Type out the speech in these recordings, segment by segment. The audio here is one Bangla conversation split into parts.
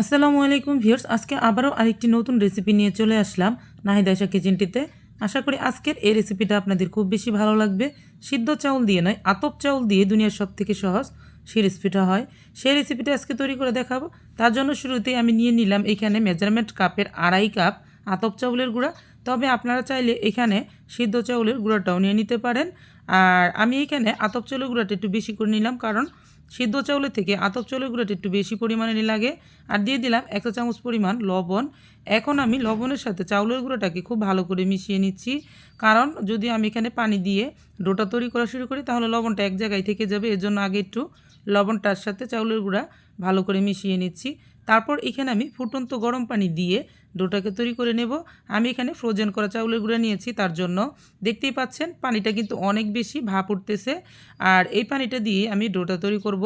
আসসালামু আলাইকুম ভিউয়ার্স, আজকে আবারও আরেকটি নতুন রেসিপি নিয়ে চলে আসলাম নাহিদাইশা কিচেনটিতে আশা করি আজকের এই রেসিপিটা আপনাদের খুব বেশি ভালো লাগবে। সিদ্ধ চাউল দিয়ে নয়, আতপ চাউল দিয়ে দুনিয়ার সব থেকে সহজ সেই রেসিপিটা হয়। সেই রেসিপিটা আজকে তৈরি করে দেখাবো। তার জন্য শুরুতেই আমি নিয়ে নিলাম এখানে মেজারমেন্ট কাপের আড়াই কাপ আতপ চাউলের গুঁড়া। তবে আপনারা চাইলে এখানে সিদ্ধ চাউলের গুঁড়াটাও নিয়ে নিতে পারেন। আর আমি এখানে আতপ চাউলের গুঁড়াটা একটু বেশি করে নিলাম, কারণ সিদ্ধ চাউলের থেকে আতপ চাউলের গুঁড়াটা একটু বেশি পরিমাণে লাগে। আর দিয়ে দিলাম একটা চামচ পরিমাণ লবণ। এখন আমি লবণের সাথে চাউলের গুঁড়োটাকে খুব ভালো করে মিশিয়ে নিচ্ছি। কারণ যদি আমি এখানে পানি দিয়ে ডোটা তৈরি করা শুরু করি, তাহলে লবণটা এক জায়গায় থেকে যাবে। এর জন্য আগে একটু লবণটার সাথে চাউলের গুঁড়া ভালো করে মিশিয়ে নিচ্ছি। তারপর এখানে আমি ফুটন্ত গরম পানি দিয়ে ডোটাকে তৈরি করে নেব। আমি এখানে ফ্রোজেন করা চাউলের গুঁড়া নিয়েছি, তার জন্য। দেখতেই পাচ্ছেন, পানিটা কিন্তু অনেক বেশি ভাপ উঠতেছে। আর এই পানিটা দিয়ে আমি ডোটা তৈরি করব।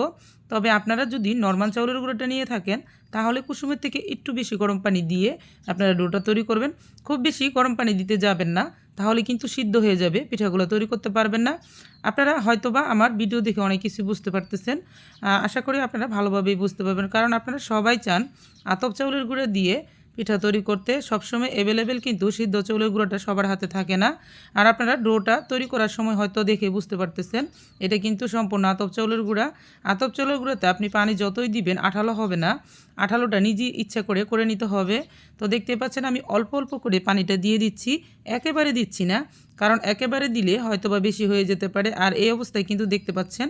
তবে আপনারা যদি নর্মাল চাউলের গুঁড়োটা নিয়ে থাকেন, তাহলে কুসুমের থেকে একটু বেশি গরম পানি দিয়ে আপনারা ডোটা তৈরি করবেন। খুব বেশি গরম পানি দিতে যাবেন না, তাহলে কিন্তু সিদ্ধ হয়ে যাবে, পিঠাগুলো তৈরি করতে পারবেন না। আপনারা হয়তোবা আমার ভিডিও দেখে অনেক কিছু বুঝতে পারতেছেন। আশা করি আপনারা ভালোভাবেই বুঝতে পারবেন। কারণ আপনারা সবাই চান আতপ চাউলের গুঁড়ো দিয়ে পিঠা তৈরি করতে সবসময় অ্যাভেলেবেল কিন্তু সিদ্ধ চাউলের গুঁড়োটা সবার হাতে থাকে না। আর আপনারা ডোটা তৈরি করার সময় হয়তো দেখে বুঝতে পারতেছেন, এটা কিন্তু সম্পূর্ণ আতপ চাউলের গুঁড়া। আতপ চাউলের গুঁড়োতে আপনি পানি যতই দিবেন, আঠালো হবে না। আঠালোটা নিজে ইচ্ছা করে করে নিতে হবে। তো দেখতে পাচ্ছেন আমি অল্প অল্প করে পানিটা দিয়ে দিচ্ছি। একেবারে দিচ্ছি না, কারণ একেবারে দিলে হয়তো বা বেশি হয়ে যেতে পারে। আর এই অবস্থায় কিন্তু দেখতে পাচ্ছেন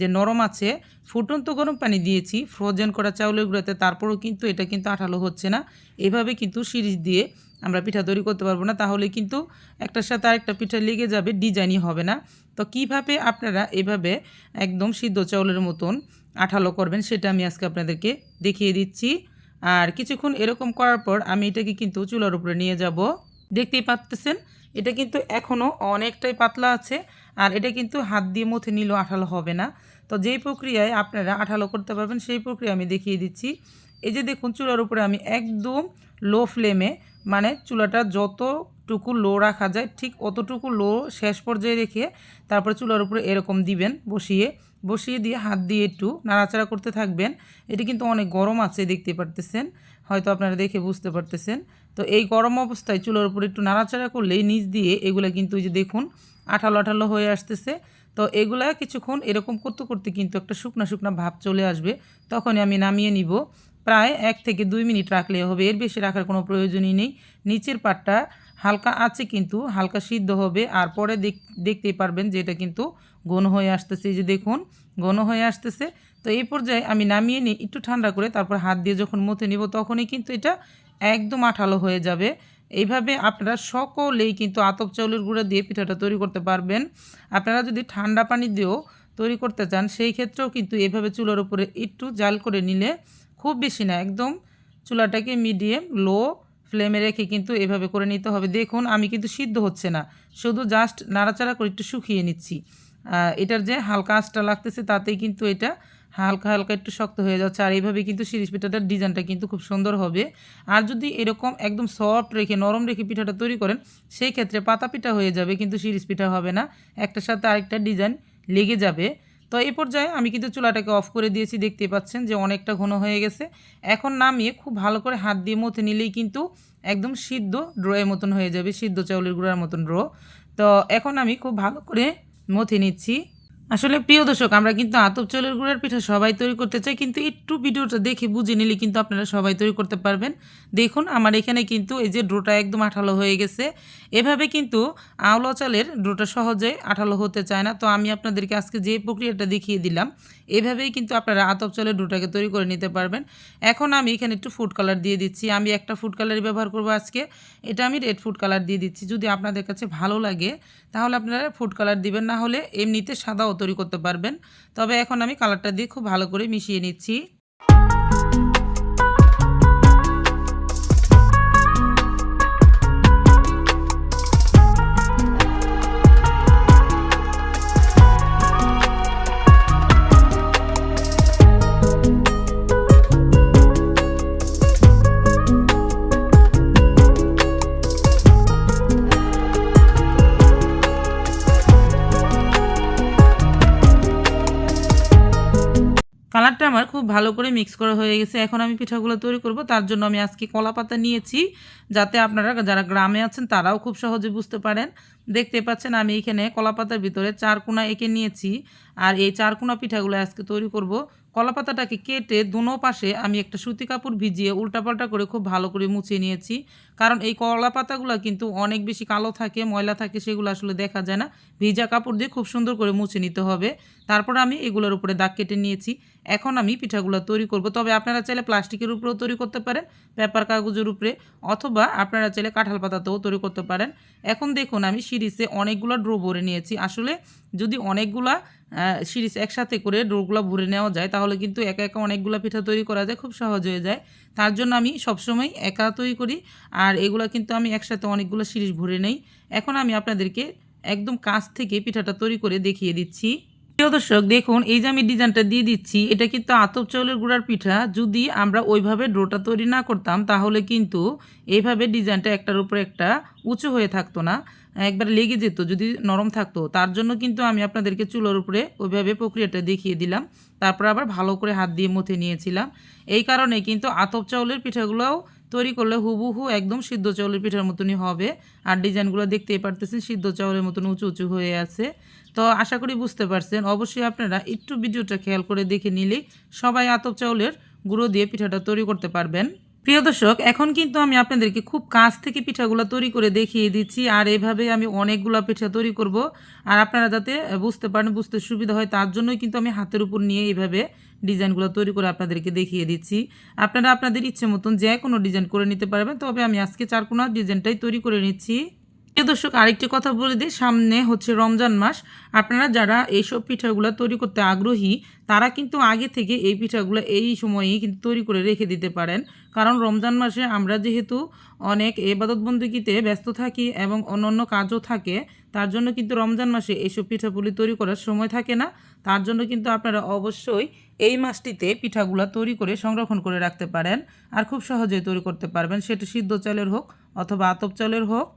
যে নরম আছে, ফুটন্ত গরম পানি দিয়েছি, ফ্রোজেন করা চাউলের গুঁড়াতে, তারপরেও কিন্তু এটা কিন্তু আঠালো হচ্ছে না। এভাবে কিন্তু সিরিজ দিয়ে আমরা পিঠা তৈরি করতে পারব না, তাহলে কিন্তু একটার সাথে আরেকটা পিঠা লেগে যাবে, ডিজাইনই হবে না। তো কীভাবে আপনারা এভাবে একদম সিদ্ধ চাউলের মতন আঠালো করবেন, সেটা আমি আজকে আপনাদেরকে দেখিয়ে দিচ্ছি। আর কিছুক্ষণ এরকম করার পর আমি এটাকে কিন্তু চুলার উপরে নিয়ে যাব। দেখতেই পাচ্তেছেন? এটা কিন্তু এখনও অনেকটাই পাতলা আছে, আর এটা কিন্তু হাত দিয়ে মথে নিলেও আঠালো হবে না। তো যেই প্রক্রিয়ায় আপনারা আঠালো করতে পারবেন, সেই প্রক্রিয়া আমি দেখিয়ে দিচ্ছি। এই যে দেখুন, চুলার উপরে আমি একদম লো ফ্লেমে মানে চুলাটা যতটুকু লো রাখা যায়, ঠিক অতটুকু লো শেষ পর্যায়ে রেখে তারপরে চুলার উপরে এরকম দিবেন, বসিয়ে। বসিয়ে দিয়ে হাত দিয়ে একটু নাড়াচাড়া করতে থাকবেন। এটি কিন্তু অনেক গরম আছে, দেখতে পারতেছেন। হয়তো আপনারা দেখে বুঝতে পারতেছেন। তো এই গরম অবস্থায় চুলার উপরে একটু নাড়াচাড়া করলেই নিচ দিয়ে এগুলা কিন্তু এই যে দেখুন, আঠালো আঠালো হয়ে আসতেছে। তো এগুলা কিছুক্ষণ এরকম করতে করতে কিন্তু একটা শুকনা শুকনো ভাব চলে আসবে। তখনই আমি নামিয়ে নিব। প্রায় এক থেকে দুই মিনিট রাখলে হবে। এর বেশি রাখার কোনো প্রয়োজনই নেই। নিচের পাটটা হালকা আছে কিন্তু হালকা সিদ্ধ হবে। আর পরে দেখতেই পারবেন যে এটা কিন্তু ঘন হয়ে আসতেছে। এই যে দেখুন, ঘন হয়ে আসতেছে। তো এই পর্যায়ে আমি নামিয়ে নিই, একটু ঠান্ডা করে, তারপর হাত দিয়ে যখন মতে নিব তখনই কিন্তু এটা একদম আঠালো হয়ে যাবে। এইভাবে আপনারা সকলেই কিন্তু আতপ চাউলের গুঁড়া দিয়ে পিঠাটা তৈরি করতে পারবেন। আপনারা যদি ঠান্ডা পানি দিয়েও তৈরি করতে চান, সেই ক্ষেত্রেও কিন্তু এভাবে চুলার উপরে একটু জাল করে নিলে খুব বেশি না, একদম চুলাটাকে মিডিয়াম, লো ফ্লেমে রেখে কিন্তু এভাবে করে নিতে হবে। দেখুন, আমি কিন্তু সিদ্ধ হচ্ছে না, শুধু জাস্ট নাড়াচাড়া করে একটু শুকিয়ে নিচ্ছি। এটার যে হালকা আঁচটা লাগতেছে তাতেই কিন্তু এটা হালকা হালকা একটু শক্ত হয়ে যাচ্ছে। আর এইভাবে কিন্তু সিরিজ পিঠাটার ডিজাইনটা কিন্তু খুব সুন্দর হবে। আর যদি এরকম একদম সফট রেখে, নরম রেখে পিঠাটা তৈরি করেন, সেই ক্ষেত্রে পাতা পিঠা হয়ে যাবে, কিন্তু সিরিজ পিঠা হবে না। একটার সাথে আরেকটা ডিজাইন লেগে যাবে। তো এই পর্যায়ে আমি কিন্তু চুলাটাকে অফ করে দিয়েছি, দেখতে পাচ্ছেন যে অনেকটা ঘন হয়ে গেছে। এখন নামিয়ে খুব ভালো করে হাত দিয়ে মতে নিলেই কিন্তু একদম সিদ্ধ ড্রয়ের মতন হয়ে যাবে, সিদ্ধ চাউলের গুঁড়ার মতন ড্র। তো এখন আমি খুব ভালো করে মথে নিচ্ছি। আসলে প্রিয় দর্শক, আমরা কিন্তু আতপ চলের গুঁড়ার পিঠা সবাই তৈরি করতে চাই, কিন্তু একটু ভিডিওটা দেখে বুঝে নিলে কিন্তু আপনারা সবাই তৈরি করতে পারবেন। দেখুন, আমার এখানে কিন্তু এই যে ড্রোটা একদম আঠালো হয়ে গেছে। এভাবে কিন্তু আওলা চালের ড্রোটা সহজে আঠালো হতে চায় না। তো আমি আপনাদেরকে আজকে যে প্রক্রিয়াটা দেখিয়ে দিলাম, এভাবেই কিন্তু আপনারা আতপ চালের ডোটাকে তৈরি করে নিতে পারবেন। এখন আমি এখানে একটু ফুড কালার দিয়ে দিচ্ছি। আমি একটা ফুড কালার ব্যবহার করব আজকে। এটা আমি রেড ফুড কালার দিয়ে দিচ্ছি। যদি আপনাদের কাছে ভালো লাগে, তাহলে আপনারা ফুড কালার দিবেন। না হলে এমনিতে সাদাও তৈরি করতে পারবেন। তবে এখন আমি কালারটা দিয়ে খুব ভালো করে মিশিয়ে নিচ্ছি। ভালো করে মিক্স করা হয়ে গেছে। এখন আমি পিঠাগুলো তৈরি করব। তার জন্য আমি আজকে কলা পাতা নিয়েছি, যাতে আপনারা যারা গ্রামে আছেন তারাও খুব সহজে বুঝতে পারেন। দেখতে পাচ্ছেন আমি এখানে কলা পাতার ভিতরে চারকোনা এঁকে নিয়েছি। আর এই চারকোনা পিঠাগুলো আজকে তৈরি করব। কলা পাতাটাকে কেটে দুনো পাশে আমি একটা সুতি কাপড় ভিজিয়ে উল্টাপাল্টা করে খুব ভালো করে মুছিয়ে নিয়েছি। কারণ এই কলা পাতাগুলো কিন্তু অনেক বেশি কালো থাকে, ময়লা থাকে, সেগুলো আসলে দেখা যায় না। ভিজা কাপড় দিয়ে খুব সুন্দর করে মুছে নিতে হবে। তারপর আমি এগুলোর উপরে দাগ কেটে নিয়েছি। এখন আমি পিঠাগুলো তৈরি করব। তবে আপনারা চাইলে প্লাস্টিকের উপরেও তৈরি করতে পারেন, পেপার কাগজের উপরে, অথবা আপনারা চাইলে কাঁঠাল পাতাতেও তৈরি করতে পারেন। এখন দেখুন, আমি সিরিজে অনেকগুলো ড্রো ভরে নিয়েছি। আসলে যদি অনেকগুলা সিরিজ একসাথে করে ডোরগুলো ভরে নেওয়া যায়, তাহলে কিন্তু একা একা অনেকগুলো পিঠা তৈরি করা যায়, খুব সহজ হয়ে যায়। তার জন্য আমি সবসময় একা তৈরি করি, আর এগুলো কিন্তু আমি একসাথে অনেকগুলো সিরিজ ভরে নেই। এখন আমি আপনাদেরকে একদম কাছ থেকে পিঠাটা তৈরি করে দেখিয়ে দিচ্ছি। প্রিয় দর্শক, দেখুন, এই যে আমি ডিজাইনটা দিয়ে দিচ্ছি, এটা কিন্তু আতপ চাউলের গুঁড়ার পিঠা। যদি আমরা ওইভাবে ডোটা তৈরি না করতাম, তাহলে কিন্তু এইভাবে ডিজাইনটা একটার উপর একটা উঁচু হয়ে থাকতো না। একবার লেগে যেত, যদি নরম থাকতো। তার জন্য কিন্তু আমি আপনাদেরকে চুলোর উপরে ওইভাবে প্রক্রিয়াটা দেখিয়ে দিলাম। তারপর আবার ভালো করে হাত দিয়ে মুথে নিয়েছিলাম। এই কারণে কিন্তু আতপ চাউলের পিঠাগুলোও তৈরি করলে হুবহু একদম সিদ্ধ চাউলের পিঠার মতনই হবে। আর ডিজাইনগুলো দেখতেই পারতেছেন, সিদ্ধ চাউলের মতন উঁচু উঁচু হয়ে আছে। তো আশা করি বুঝতে পারছেন। অবশ্যই আপনারা একটু ভিডিওটা খেয়াল করে দেখে নিলেই সবাই আতপ চাউলের গুঁড়ো দিয়ে পিঠাটা তৈরি করতে পারবেন। প্রিয় দর্শক, এখন কিন্তু আমি আপনাদেরকে খুব কাছ থেকে পিঠাগুলো তৈরি করে দেখিয়ে দিচ্ছি, আর এভাবে আমি অনেকগুলো পিঠা তৈরি করব। আর আপনারা যাতে বুঝতে পারেন, বুঝতে সুবিধা হয়, তার জন্যই কিন্তু আমি হাতের উপর নিয়ে এইভাবে ডিজাইনগুলো তৈরি করে আপনাদেরকে দেখিয়ে দিচ্ছি। আপনারা আপনাদের ইচ্ছে মতন যে কোনো ডিজাইন করে নিতে পারবেন, তবে আমি আজকে চারকোনা ডিজাইনটাই তৈরি করে নিচ্ছি। প্রিয় দর্শক, আরেকটি কথা বলে দিই, সামনে হচ্ছে রমজান মাস। আপনারা যারা এইসব পিঠাগুলো তৈরি করতে আগ্রহী, তারা কিন্তু আগে থেকে এই পিঠাগুলো এই সময়েই কিন্তু তৈরি করে রেখে দিতে পারেন। কারণ রমজান মাসে আমরা যেহেতু অনেক এবাদতবন্দিকিতে ব্যস্ত থাকি এবং অন্য অন্য কাজও থাকে, তার জন্য কিন্তু রমজান মাসে এইসব পিঠাপুলি তৈরি করার সময় থাকে না। তার জন্য কিন্তু আপনারা অবশ্যই এই মাসটিতে পিঠাগুলো তৈরি করে সংরক্ষণ করে রাখতে পারেন। আর খুব সহজেই তৈরি করতে পারবেন, সেটা সিদ্ধ চালের হোক অথবা আতপ চালের হোক।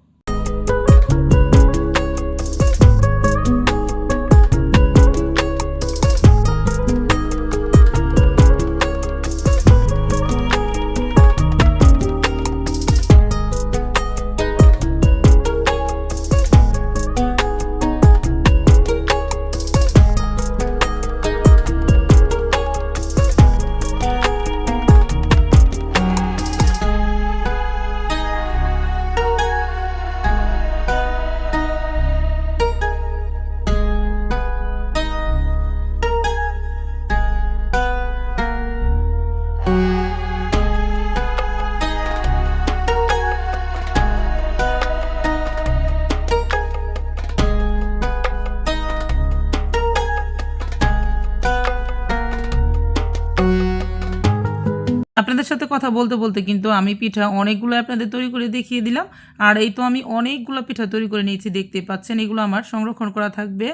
সাথে কথা বলতে বলতে কিন্তু আমি পিঠা অনেকগুলো আপনাদের তৈরি করে দেখিয়ে দিলাম। আর এই তো আমি অনেকগুলো পিঠা তৈরি করে নিয়েছি, দেখতে পাচ্ছেন, এগুলো আমার সংরক্ষণ করা থাকবে।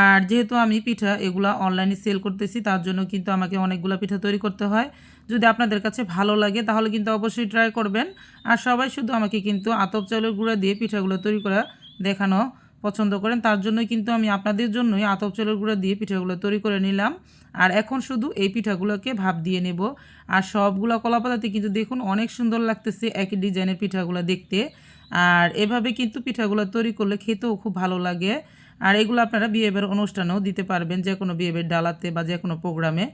আর যেহেতু আমি পিঠা এগুলো অনলাইনে সেল করতেছি, তার জন্য কিন্তু আমাকে অনেকগুলো পিঠা তৈরি করতে হয়। যদি আপনাদের কাছে ভালো লাগে, তাহলে কিন্তু অবশ্যই ট্রাই করবেন। আর সবাই শুধু আমাকে কিন্তু আতপ চাউলের গুঁড়া দিয়ে পিঠাগুলো তৈরি করা দেখানো পছন্দ করেন, তার জন্যই কিন্তু আমি আপনাদের জন্যই আতপ চালের গুঁড়া দিয়ে পিঠাগুলো তৈরি করে নিলাম। আর এখন শুধু এই পিঠাগুলোকে ভাপ দিয়ে নেব। আর সবগুলো কলাপাতাতে কিন্তু দেখুন অনেক সুন্দর লাগতেছে একই ডিজাইনের পিঠাগুলো দেখতে। আর এভাবে কিন্তু পিঠাগুলো তৈরি করলে খেতেও খুব ভালো লাগে। আর এগুলো আপনারা বিয়েবের অনুষ্ঠানেও দিতে পারবেন যে কোনো বিয়েবের ডালাতে বা যে কোনো প্রোগ্রামে।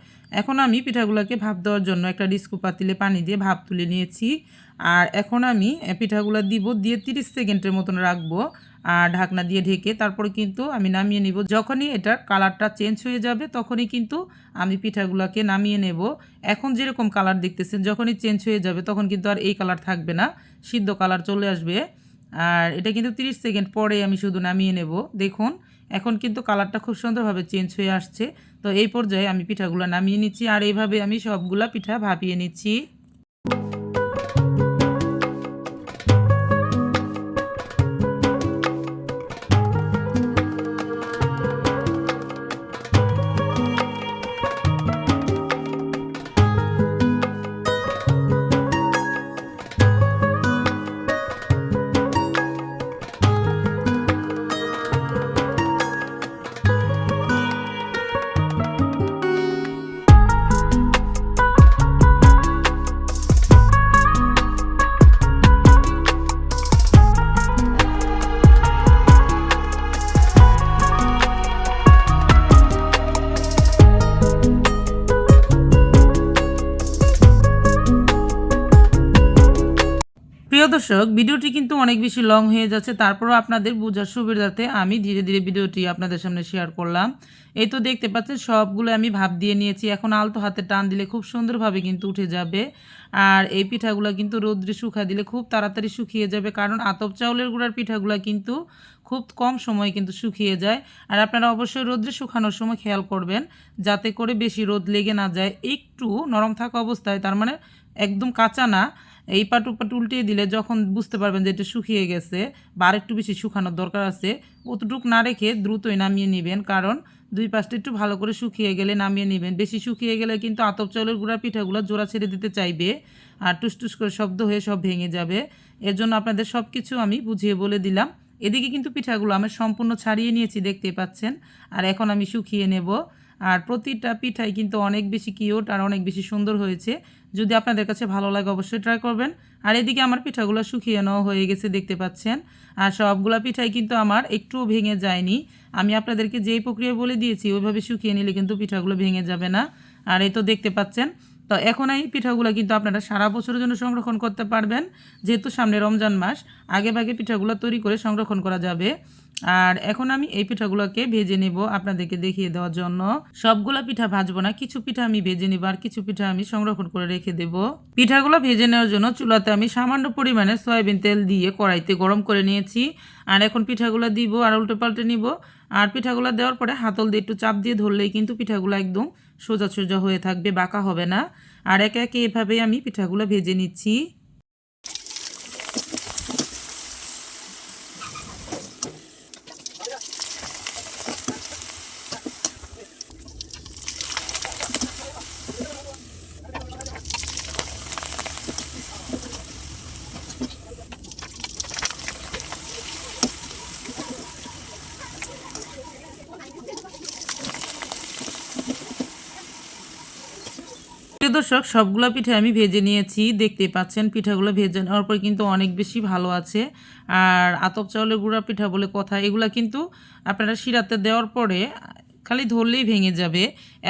এখন আমি পিঠাগুলোকে ভাপ দেওয়ার জন্য একটা ডিস্কো পাতিলে পানি দিয়ে ভাপ তুলে নিয়েছি। আর এখন আমি পিঠাগুলো দিব, দিয়ে তিরিশ সেকেন্ডের মতন রাখব। ঢাকনা দিয়ে ঢেকে তারপরে কিন্তু আমি নামিয়ে নিব। যখনই এটার কালারটা চেঞ্জ হয়ে যাবে তখনই কিন্তু আমি পিঠাগুলোকে নামিয়ে নেব। এখন যেরকম কালার দেখতেছেন, যখনই চেঞ্জ হয়ে যাবে তখন কিন্তু আর এই কালার থাকবে না, সিদ্ধ কালার চলে আসবে। আর এটা কিন্তু 30 সেকেন্ড পরে আমি শুধু নামিয়ে নেব। দেখুন, এখন কিন্তু কালারটা খুব সুন্দরভাবে চেঞ্জ হয়ে আসছে। তো এই পর্যায়ে আমি পিঠাগুলো নামিয়ে নিচ্ছি আর এইভাবে আমি সবগুলা পিঠা ভাপিয়ে নিচ্ছি। প্রিয় দর্শক, ভিডিওটি কিন্তু অনেক বেশি লং হয়ে যাচ্ছে। তারপরও আপনাদের বোঝার সুবিধার্থে আমি ধীরে ধীরে ভিডিওটি আপনাদের সামনে শেয়ার করলাম। এই তো দেখতে পাচ্ছেন, সবগুলো আমি ভাব দিয়ে নিয়েছি। এখন আলতো হাতে টান দিলে খুব সুন্দরভাবে কিন্তু উঠে যাবে। আর এই পিঠাগুলো কিন্তু রোদ্রে শুকা দিলে খুব তাড়াতাড়ি শুকিয়ে যাবে। কারণ আতপ চাউলের গুঁড়ার পিঠাগুলো কিন্তু খুব কম সময়ে কিন্তু শুকিয়ে যায়। আর আপনারা অবশ্যই রোদ্রে শুকানোর সময় খেয়াল করবেন, যাতে করে বেশি রোদ লেগে না যায়। একটু নরম থাকা অবস্থায়, তার মানে একদম কাঁচা না এই পাট উপাট উল্টিয়ে দিলে যখন বুঝতে পারবেন যে এটা শুকিয়ে গেছে বা আরেকটু বেশি শুকানোর দরকার আছে, অতটুক না রেখে দ্রুতই নামিয়ে নেবেন। কারণ দুই পাশটা একটু ভালো করে শুকিয়ে গেলে নামিয়ে নেবেন। বেশি শুকিয়ে গেলে কিন্তু আতপ চাউলের গুঁড়া পিঠাগুলো জোড়া ছেড়ে দিতে চাইবে আর টুসটুস করে শব্দ হয়ে সব ভেঙে যাবে। এর জন্য আপনাদের সব কিছু আমি বুঝিয়ে বলে দিলাম। এদিকে কিন্তু পিঠাগুলো আমি সম্পূর্ণ ছাড়িয়ে নিয়েছি দেখতে পাচ্ছেন। আর এখন আমি শুকিয়ে নেব। আর প্রতিটা পিঠাই কিন্তু অনেক বেশি কিউট আর অনেক বেশি সুন্দর হয়েছে। যদি আপনাদের কাছে ভালো লাগে অবশ্যই ট্রাই করবেন। আর এদিকে আমার পিঠাগুলো শুকিয়ে নেওয়া হয়ে গেছে দেখতে পাচ্ছেন। আর সবগুলা পিঠাই কিন্তু আমার একটু ভেঙে যায়নি। আমি আপনাদেরকে যেই প্রক্রিয়া বলে দিয়েছি, ওইভাবে শুকিয়ে নিলে কিন্তু পিঠাগুলো ভেঙে যাবে না। আর এই তো দেখতে পাচ্ছেন তো এখন এই পিঠাগুলো কিন্তু আপনারা সারা বছরের জন্য সংরক্ষণ করতে পারবেন, যেহেতু সামনে রমজান মাস আগে ভাগে পিঠাগুলো তৈরি করে সংরক্ষণ করা যাবে। আর এখন আমি এই পিঠাগুলোকে ভেজে নেব আপনাদেরকে দেখিয়ে দেওয়ার জন্য। সবগুলা পিঠা ভাজবো না, কিছু পিঠা আমি ভেজে নেব আর কিছু পিঠা আমি সংরক্ষণ করে রেখে দেব। পিঠাগুলো ভেজে নেওয়ার জন্য চুলাতে আমি সামান্য পরিমাণে সয়াবিন তেল দিয়ে কড়াইতে গরম করে নিয়েছি। আর এখন পিঠাগুলো দিব আর উল্টো পাল্টে নিব। আর পিঠাগুলো দেওয়ার পরে হাতল দিয়ে একটু চাপ দিয়ে ধরলেই কিন্তু পিঠাগুলো একদম সোজা সোজা হয়ে থাকবে, বাঁকা হবে না। আর একে একে এভাবেই আমি পিঠাগুলো ভেজে নিচ্ছি। প্রিয় দর্শক, সবগুলো পিঠে আমি ভেজে নিয়েছি। দেখতে পাচ্ছেন, পিঠাগুলো ভেজে নেওয়ার পর কিন্তু অনেক বেশি ভালো আছে। আর আতপ চাউলের গুঁড়া পিঠা বলে কথা, এগুলা কিন্তু আপনারা শিরাতে দেওয়ার পরে খালি ধরলেই ভেঙে যাবে।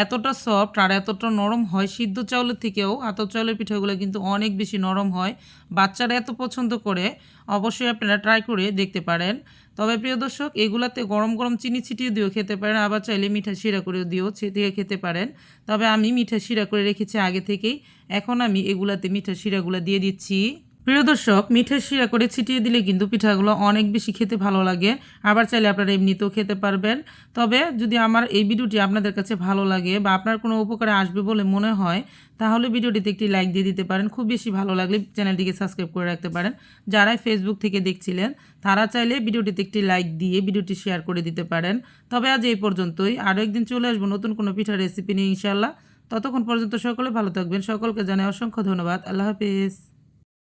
এতটা সফট আর এতটা নরম হয় সিদ্ধ চাউলের থেকেও। আতপ চাউলের পিঠাগুলো কিন্তু অনেক বেশি নরম হয়। বাচ্চারা এত পছন্দ করে, অবশ্যই আপনারা ট্রাই করে দেখতে পারেন। তবে প্রিয় দর্শক, এগুলাতে গরম গরম চিনি ছিটিয়ে দিয়েও খেতে পারেন, আবার চাইলে মিঠা শিরা করেও দিয়েও ছিটিয়ে খেতে পারেন। তবে আমি মিঠা শিরা করে রেখেছি আগে থেকেই। এখন আমি এগুলাতে মিঠা শিরাগুলো দিয়ে দিচ্ছি। প্রিয় দর্শক, মিঠের শিরা করে ছিটিয়ে দিলে কিন্তু পিঠাগুলো অনেক বেশি খেতে ভালো লাগে। আবার চাইলে আপনারা এমনিতেও খেতে পারবেন। তবে যদি আমার এই ভিডিওটি আপনাদের কাছে ভালো লাগে বা আপনার কোনো উপকারে আসবে বলে মনে হয়, তাহলে ভিডিওটিতে একটি লাইক দিয়ে দিতে পারেন। খুব বেশি ভালো লাগলে চ্যানেলটিকে সাবস্ক্রাইব করে রাখতে পারেন। যারাই ফেসবুক থেকে দেখছিলেন, তারা চাইলে ভিডিওটিতে একটি লাইক দিয়ে ভিডিওটি শেয়ার করে দিতে পারেন। তবে আজ এই পর্যন্তই। আরও একদিন চলে আসব নতুন কোনো পিঠার রেসিপি নিয়ে ইনশাল্লাহ ততক্ষণ পর্যন্ত সকলে ভালো থাকবেন। সকলকে জানাই অসংখ্য ধন্যবাদ। আল্লাহ হাফিজ।